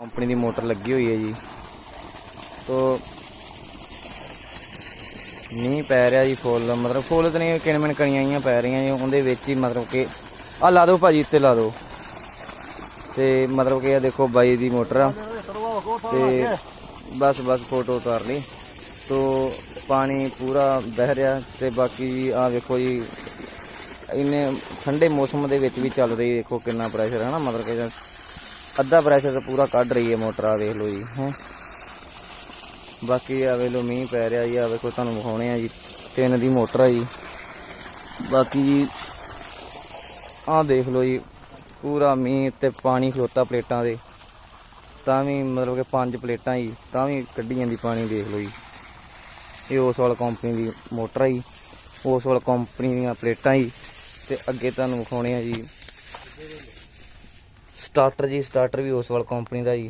Company ਦੀ motor ਲੱਗੀ ਹੋਈ ਹੈ ਜੀ। ਤੋ ਮੀਂਹ ਪੈ ਰਿਹਾ ਜੀ ਫੁੱਲ, ਮਤਲਬ ਫੁੱਲ ਤਾਂ ਨਹੀਂ, ਕਿਣਮਣ ਕਣੀਆਂ ਆਈਆਂ ਪੈ ਰਹੀਆਂ ਜੀ, ਉਹਦੇ ਵਿੱਚ ਹੀ ਮਤਲਬ ਕਿ ਆ ਲਾ ਦਿਓ ਭਾਜੀ, ਇੱਥੇ ਲਾ ਦਿਓ। ਤੇ ਮਤਲਬ ਕਿ ਇਹ ਦੇਖੋ ਬਾਈ ਦੀ ਮੋਟਰ ਆ। ਤੇ ਬਸ ਬਸ ਫੋਟੋ ਉਤਾਰ ਲਈ। ਤੋ ਪਾਣੀ ਪੂਰਾ ਬਹਿ ਰਿਹਾ, ਤੇ ਬਾਕੀ ਆ ਵੇਖੋ ਜੀ, ਇੰਨੇ ਠੰਡੇ ਮੌਸਮ ਦੇ ਵਿੱਚ ਵੀ ਚੱਲ ਰਹੀ ਦੇਖੋ ਕਿੰਨਾ ਪ੍ਰੈਸ਼ਰ ਹੈ ਨਾ, ਮਤਲਬ ਕਿ ਅੱਧਾ ਪ੍ਰੈਸ਼ਰ ਤਾਂ ਪੂਰਾ ਕੱਢ ਰਹੀ ਹੈ ਮੋਟਰ ਆ ਵੇਖ ਲਓ ਜੀ, ਹੈ। ਬਾਕੀ ਆ ਵੇਖ ਲਓ, ਮੀਂਹ ਪੈ ਰਿਹਾ ਜੀ ਆ ਵੇਖੋ, ਤੁਹਾਨੂੰ ਵਿਖਾਉਣੇ ਆ ਜੀ, ਤਿੰਨ ਦੀ ਮੋਟਰ ਆ ਜੀ। ਬਾਕੀ ਜੀ, ਆਹ ਦੇਖ ਲਓ ਜੀ, ਪੂਰਾ ਮੀਂਹ ਤੇ ਪਾਣੀ ਖਲੋਤਾ ਪਲੇਟਾਂ ਦੇ। ਤਾਂ ਵੀ ਮਤਲਬ ਕਿ ਪੰਜ ਪਲੇਟਾਂ ਜੀ, ਤਾਂ ਵੀ ਕੱਢੀ ਜਾਂਦੀ ਪਾਣੀ, ਦੇਖ ਲਓ ਜੀ। ਇਹ ਉਸ ਵਾਲ ਕੰਪਨੀ ਦੀ ਮੋਟਰ ਆ ਜੀ, ਉਸ ਵਾਲ ਕੰਪਨੀ ਦੀਆਂ ਪਲੇਟਾਂ ਜੀ। ਤੇ ਅੱਗੇ ਤੁਹਾਨੂੰ ਵਿਖਾਉਣੇ ਆ ਜੀ ਸਟਾਰਟਰ ਜੀ ਸਟਾਰਟਰ ਵੀ ਉਸ ਓਸਵਾਲ ਕੰਪਨੀ ਦਾ ਜੀ।